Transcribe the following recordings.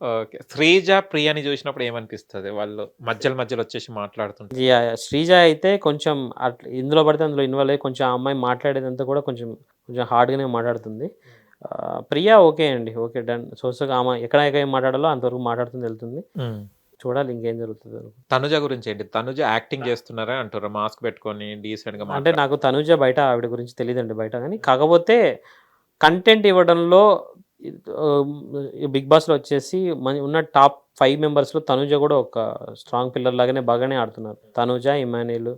Okay. Sreeja ప్రియని చూసినప్పుడు ఏమనిపిస్తుంది? వాళ్ళు మధ్యలో మధ్యలో వచ్చేసి మాట్లాడుతుంటారు యా, యా. శ్రీజ అయితే కొంచెం అట్ల ఇందులో పడితే అందులో ఇన్వాల్వ్ అయ్యి కొంచెం ఆ అమ్మాయి మాట్లాడేదంతా కూడా కొంచెం కొంచెం హార్డ్గానే మాట్లాడుతుంది. ఆ, ప్రియా ఓకే అండి. Okay done. సోసోగా ఆమె ఎక్కడ ఎక్కడ ఏం మాట్లాడాలో అంతవరకు మాట్లాడుతుంది వెళ్తుంది. చూడాలి ఇంకేం జరుగుతుందో తనుజ గురించి ఏంటి? తనుజ యాక్టింగ్ చేస్తున్నారా అంటారు? మాస్క్ పెట్టుకొని డీసెంట్గా అంటే నాకు తనుజ బయట ఆవిడ గురించి తెలియదండి బయట కానీ కాకపోతే కంటెంట్ ఇవ్వడంలో బిగ్ బాస్లో వచ్చేసి మన ఉన్న టాప్ ఫైవ్ మెంబర్స్లో తనుజ కూడా ఒక స్ట్రాంగ్ పిల్లర్ లాగానే బాగానే ఆడుతున్నారు. తనుజ ఇమానుయల్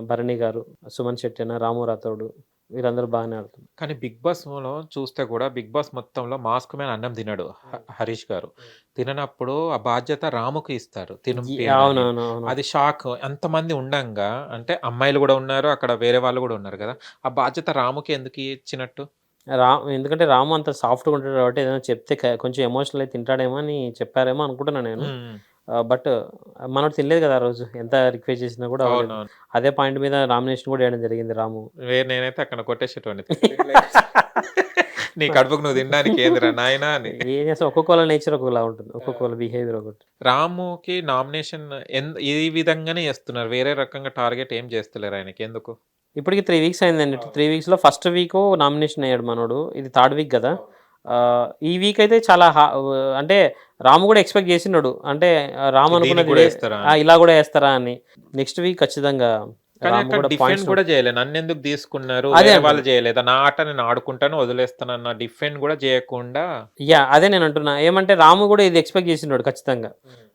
భరణి గారు సుమన్ శెట్టి అన్న రాము రాథోడు వీరందరూ బాగానే ఆడుతున్నారు. కానీ బిగ్ బాస్లో చూస్తే కూడా బిగ్ బాస్ మొత్తంలో మాస్క్ మీద అన్నం తినడు హ- హరీష్ గారు. తిననప్పుడు ఆ బాధ్యత రాముకి ఇస్తారు. తిను అది షాక్. ఎంతమంది ఉండంగా అంటే అమ్మాయిలు కూడా ఉన్నారు అక్కడ వేరే వాళ్ళు కూడా ఉన్నారు కదా. ఆ బాధ్యత రాముకి ఎందుకు ఇచ్చినట్టు? రా ఎందుకంటే రాము అంత సాఫ్ట్గా ఉంటాడు కాబట్టి ఏదైనా చెప్తే కొంచెం ఎమోషనల్ అయితే తింటాడేమో అని చెప్పారేమో అనుకుంటున్నాను నేను. బట్ మనోడు తినలేదు కదా ఆ రోజు. ఎంత రిక్వెస్ట్ చేసినా కూడా అదే పాయింట్ మీద నామినేషన్ కూడా చేయడం జరిగింది రాము. నేనైతే అక్కడ కొట్టేసేటోని నీ కడుపుకు నువ్వు తినడానికి ఏందిరా నాయనా అని. ఏం చేస్తాం ఒక్కొక్కళ్ళ నేచర్ ఒక్కొక్కలా ఉంటుంది. ఒక్కొక్కళ్ళ బిహేవియర్ ఒకటి. రాముకి నామినేషన్ ఈ విధంగానే చేస్తున్నారు. వేరే రకంగా టార్గెట్ ఏం చేస్తలేరు ఆయనకి. ఎందుకు? ఇప్పటికి త్రీ వీక్స్ అయిందండి. త్రీ వీక్స్లో ఫస్ట్ వీక్ నామినేషన్ అయ్యాడు మనోడు. ఇది థర్డ్ వీక్ కదా. ఆ, ఈ వీక్ అయితే చాలా అంటే రాము కూడా ఎక్స్పెక్ట్ చేసినాడు అంటే రాము అనుకున్నది ఇలా కూడా వేస్తారా అని. నెక్స్ట్ వీక్ ఖచ్చితంగా కూడా డిఫెండ్ పాయింట్స్ కూడా చేయలేదు నన్ను ఎందుకు తీసుకున్నారు? అదే. వాళ్ళు చేయలేదా? నా ఆట నేను ఆడుకుంటాను వదిలేస్తాను అన్న డిఫెండ్ కూడా చేయకుండా. యా అదే నేను అంటున్నా. ఏమంటే రాము కూడా ఇది ఎక్స్పెక్ట్ చేసినాడు ఖచ్చితంగా.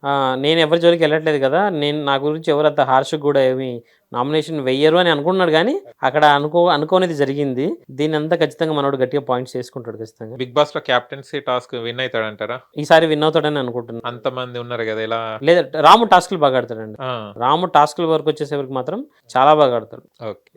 ఆ, నేను ఎవరి జోలికి వెళ్ళట్లేదు కదా. నేను నా గురించి ఎవరు అంత హార్ష్ కూడా ఏమి నామినేషన్ వెయ్యరు అని అనుకున్నాడు కానీ అక్కడ అనుకో అనుకోనిది జరిగింది. దీని అంతా ఖచ్చితంగా మనోడు గట్టిగా పాయింట్స్ చేసుకుంటాడు ఖచ్చితంగా. బిగ్ బాస్లో క్యాప్టెన్సీ టాస్క్ విన్ అవుతాడంటారా? ఈసారి విన్ అవుతాడని అనుకుంటున్నాను అంతమంది ఉన్నారు కదా ఇలా? లేదా రాము టాస్క్లు బాగా ఆడతాడండి. రాము టాస్క్ల వరకు వచ్చేసరికి మాత్రం చాలా బాగా ఆడతాడు. ఓకే.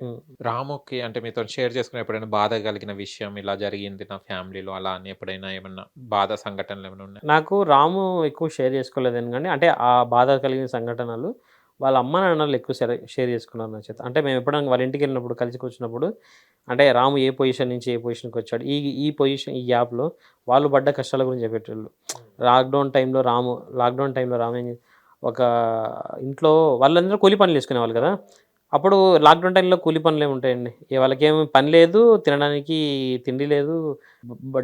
రాముకి అంటే మీతో షేర్ చేసుకుని ఎప్పుడైనా బాధ కలిగిన విషయం ఇలా జరిగింది నా ఫ్యామిలీలో అలా అని ఎప్పుడైనా ఏమన్నా బాధ సంఘటనలు ఏమైనా ఉన్నాయి? నాకు రాము ఎక్కువ షేర్ చేసుకోలేదు ఎందుకంటే అంటే ఆ బాధ కలిగిన సంఘటనలు వాళ్ళ అమ్మ నాన్నలు ఎక్కువ షేర్ షేర్ చేసుకున్నారు నా చేత. అంటే మేము ఎప్పుడైనా వాళ్ళ ఇంటికి వెళ్ళినప్పుడు కలిసి కూర్చున్నప్పుడు అంటే రాము ఏ పొజిషన్ నుంచి ఏ పొజిషన్కి వచ్చాడు ఈ ఈ పొజిషన్ ఈ యాప్లో వాళ్ళు పడ్డ కష్టాల గురించి చెప్పేటోళ్ళు. లాక్డౌన్ టైంలో రాము లాక్డౌన్ టైంలో రాము ఏం ఒక ఇంట్లో వాళ్ళందరూ కూలి పనులు చేసుకునేవాళ్ళు కదా. అప్పుడు లాక్డౌన్ టైంలో కూలి పనులు ఏమి ఉంటాయండి? ఏ పని లేదు తినడానికి తిండి లేదు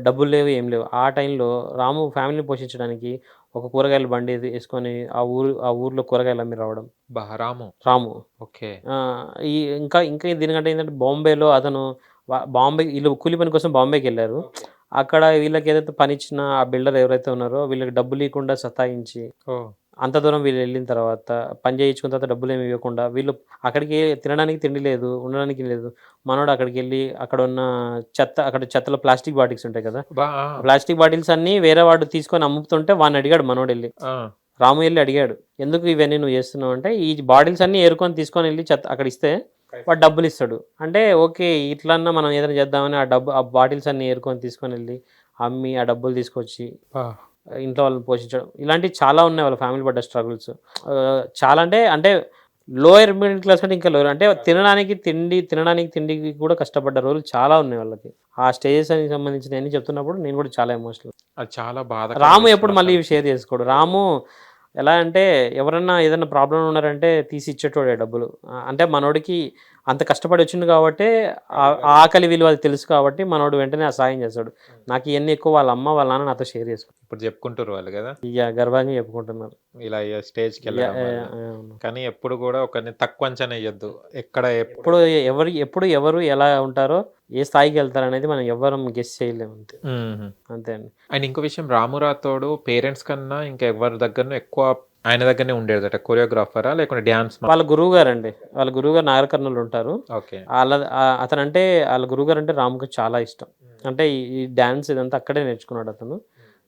డబ్బులు లేవు ఏం లేవు. ఆ టైంలో రాము ఫ్యామిలీని పోషించడానికి ఒక కూరగాయల బండి వేసుకొని ఆ ఊరు ఆ ఊర్లో కూరగాయలు అమ్మి రావడం. రాము. రాము. ఓకే. ఈ ఇంకా ఇంకా దీనికంటే ఏంటంటే బాంబేలో అతను బాంబే వీళ్ళు కూలి పని కోసం బాంబేకి వెళ్ళారు. అక్కడ వీళ్ళకి ఏదైతే పని ఇచ్చిన ఆ బిల్డర్ ఎవరైతే ఉన్నారో వీళ్ళకి డబ్బులు ఇవ్వకుండా సతాయించి అంత దూరం వీళ్ళు వెళ్ళిన తర్వాత పని చేయించుకున్న తర్వాత డబ్బులు ఏమి ఇవ్వకుండా వీళ్ళు అక్కడికి తినడానికి తిండి లేదు ఉండడానికి లేదు. మనోడు అక్కడికి వెళ్ళి అక్కడ ఉన్న చెత్త అక్కడ చెత్తలో ప్లాస్టిక్ బాటిల్స్ ఉంటాయి కదా? ప్లాస్టిక్ బాటిల్స్ అన్ని వేరే వాడు తీసుకొని అమ్ముతుంటే వాడిని అడిగాడు మనోడు వెళ్ళి. రాము వెళ్ళి అడిగాడు ఎందుకు ఇవన్నీ నువ్వు చేస్తున్నావు? అంటే ఈ బాటిల్స్ అన్ని ఏరుకొని తీసుకొని వెళ్ళి చెత్త అక్కడ ఇస్తే వాడు డబ్బులు ఇస్తాడు. అంటే ఓకే ఇట్లన్నా మనం ఏదైనా చేద్దామని ఆ డబ్బు ఆ బాటిల్స్ అన్ని ఏరుకొని తీసుకొని వెళ్ళి అమ్మి ఆ డబ్బులు తీసుకొచ్చి. ఇంట్లో వాళ్ళని పోషించడం. ఇలాంటివి చాలా ఉన్నాయి వాళ్ళ ఫ్యామిలీ పడ్డ స్ట్రగుల్స్ చాలా అంటే అంటే లోయర్ మిడిల్ క్లాస్ అంటే ఇంకా లోయర్ అంటే తినడానికి తిండి తినడానికి తిండికి కూడా కష్టపడ్డ రోజులు చాలా ఉన్నాయి వాళ్ళకి. ఆ స్టేజెస్ అని సంబంధించిన అన్ని చెప్తున్నప్పుడు నేను కూడా చాలా ఎమోషనల్ అది చాలా బాధ రాము ఎప్పుడు మళ్ళీ ఇవి షేర్ చేసుకోడు. రాము ఎలా అంటే ఎవరన్నా ఏదైనా ప్రాబ్లం ఉన్నారంటే తీసి ఇచ్చేటోడే డబ్బులు. అంటే మనోడికి అంత కష్టపడి వచ్చింది కాబట్టి ఆకలి విలువ తెలుసు కాబట్టి మనోడు వెంటనే ఆ సాయం చేస్తాడు. నాకు ఇవన్నీ ఎక్కువ వాళ్ళ అమ్మ వాళ్ళ నాన్న నాతో షేర్ చేసుకుంటారు ఇప్పుడు చెప్పుకుంటారు వాళ్ళు కదా. ఇక గర్వంగా చెప్పుకుంటున్నారు. ఇలా స్టేజ్కి వెళ్ళడం ఆ, వల్ల. కానీ ఎప్పుడు కూడా ఒకరిని తక్కువ అంచనా వేయొద్దు. ఎక్కడ ఎప్పుడు ఎప్పుడు ఎవరు ఎప్పుడు ఎవరు ఎలా ఉంటారో ఏ స్థాయికి వెళ్తారు అనేది మనం ఎవరం గెస్ చేయలేము అంతే. మ్మ్. అంతే అండి. అండ్ ఇంకో విషయం రామురాతోడు పేరెంట్స్ కన్నా ఇంకా ఎవరి దగ్గర ఎక్కువ ఆయన దగ్గరనే ఉండేదట కొరియోగ్రాఫరా లేకుంటే డ్యాన్స్ వాళ్ళ గురువు గారు అండి వాళ్ళ గురువు గారు నాగర కర్నూలు ఉంటారు. ఓకే. వాళ్ళ ఆ- అతనంటే వాళ్ళ గురువు గారు అంటే రాముకి చాలా ఇష్టం. అంటే ఈ- డాన్స్ ఇదంతా అక్కడే నేర్చుకున్నాడు అతను.